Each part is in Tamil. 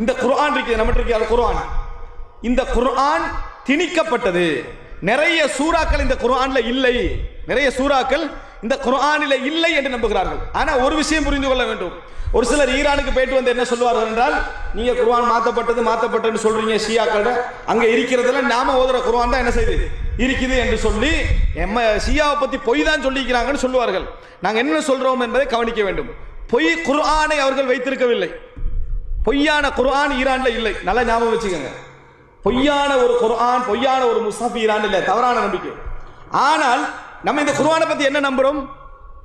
இந்த குர்ஆன் இருக்கு நம்மகிட்ட இருக்கு குர்ஆன். இந்த குர்ஆன் திணிக்கப்பட்டது. நிறைய சூறாக்கள் இந்த குர்ஆன்ல இல்லை. நிறைய சூறாக்கள் இந்த குர்ஆனில் இல்லை என்று நம்புகிறார்கள். ஆனால் ஒரு விஷயம் புரிந்து கொள்ள வேண்டும். ஒரு சிலர் ஈரானுக்கு போயிட்டு வந்து என்ன சொல்லுவார்கள் என்றால் நீங்கள் குர்ஆன் மாற்றப்பட்டது மாற்றப்பட்டதுன்னு சொல்கிறீங்க ஷியாக்கள அங்கே இருக்கிறதுல நாம ஓதுற குர்ஆன் தான் என்ன செய்யுது? இருக்குது என்று சொல்லி எம்ம ஷியாவை பற்றி பொய் தான் சொல்லிக்கிறாங்கன்னு சொல்லுவார்கள். நாங்கள் என்ன சொல்கிறோம் என்பதை கவனிக்க வேண்டும். பொய் குர்ஆனை அவர்கள் வைத்திருக்கவில்லை. பொய்யான குர்ஆன் ஈரான்ல இல்லை. நல்லா ஞாபகம் வச்சுக்கோங்க. பொய்யான ஒரு குர்ஆன் பொய்யான ஒரு முசாஃப் ஈரான் இல்லை. தவறான நம்பிக்கை. ஆனால் நம்ம இந்த குர்ஆனை பத்தி என்ன நம்புறோம்?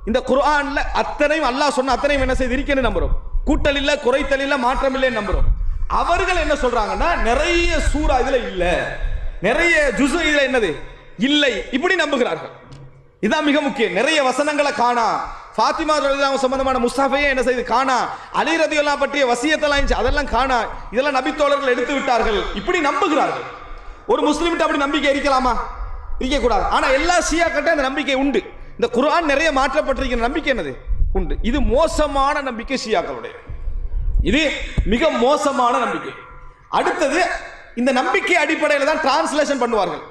இந்த குர்ஆன்ல அத்தனையும் அல்லாஹ் சொன்ன அத்தனையும் என்ன செய்து? இருக்கேன்னு நம்புறோம். கூட்டல் இல்ல குறைத்தல் இல்ல மாற்றம் இல்லைன்னு நம்புறோம். அவர்கள் என்ன சொல்றாங்கன்னா நிறைய சூறா இதுல இல்ல. நிறைய ஜுசு இதுல என்னது? இல்லை. இப்படி நம்புகிறார்கள். இதான் மிக முக்கியம். நிறைய வசனங்களை காணா. ஃபாத்திமா ரலியல்லாஹு சம்பந்தமான முஸ்தாஃபையே என்ன செய்து காணா? அலி ரதியல்லாஹு பற்றிய வசியத்தெல்லாம் இருந்துச்சு அதெல்லாம் காணா. இதெல்லாம் நபித்தோழர்கள் எடுத்து விட்டார்கள். இப்படி நம்புகிறார்கள். ஒரு முஸ்லீம்கிட்ட அப்படி நம்பிக்கை இருக்கலாமா? இருக்கக்கூடாது. ஆனால் எல்லா ஷியாக்கிட்ட அந்த நம்பிக்கை உண்டு. இந்த குர்ஆன் நிறைய மாற்றப்பட்டிருக்கிற நம்பிக்கை என்னது? உண்டு. இது மோசமான நம்பிக்கை ஷியாக்களுடைய. இது மிக மோசமான நம்பிக்கை. அடுத்தது இந்த நம்பிக்கை அடிப்படையில் தான் டிரான்ஸ்லேஷன் பண்ணுவார்கள்.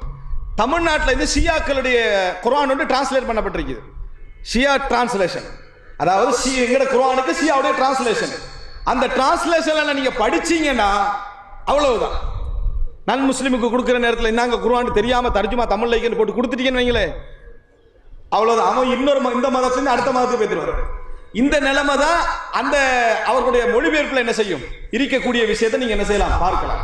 தமிழ்நாட்டில் இருந்து ஷியாக்களுடைய குர்ஆன் வந்து டிரான்ஸ்லேட் பண்ணப்பட்டிருக்குது. ஷியா டிரான்ஸ்லேஷன் அதாவது ஷி எங்கட குரானுக்கு ஷியாவுடைய டிரான்ஸ்லேஷன் அந்த டிரான்ஸ்லேஷன்ல நீங்க படிச்சீங்கன்னா அவ்வளவுதான். நன் முஸ்லீமுக்கு கொடுக்குற நேரத்தில் இன்னாங்க குருவான் தெரியாம தர்ஜுமா தமிழ் லைக்கன் போட்டு கொடுத்துட்டீங்கன்னு வைங்களேன் அவ்வளவுதான். அவன் இன்னொரு ம- இந்த மதத்துலேருந்து அடுத்த மதத்துக்கு போயிடுவார் இந்த நிலைமை தான் அந்த அவர்களுடைய மொழிபெயர்ப்பில் என்ன செய்யும்? இருக்கக்கூடிய விஷயத்தை நீங்க என்ன செய்யலாம்? பார்க்கலாம்.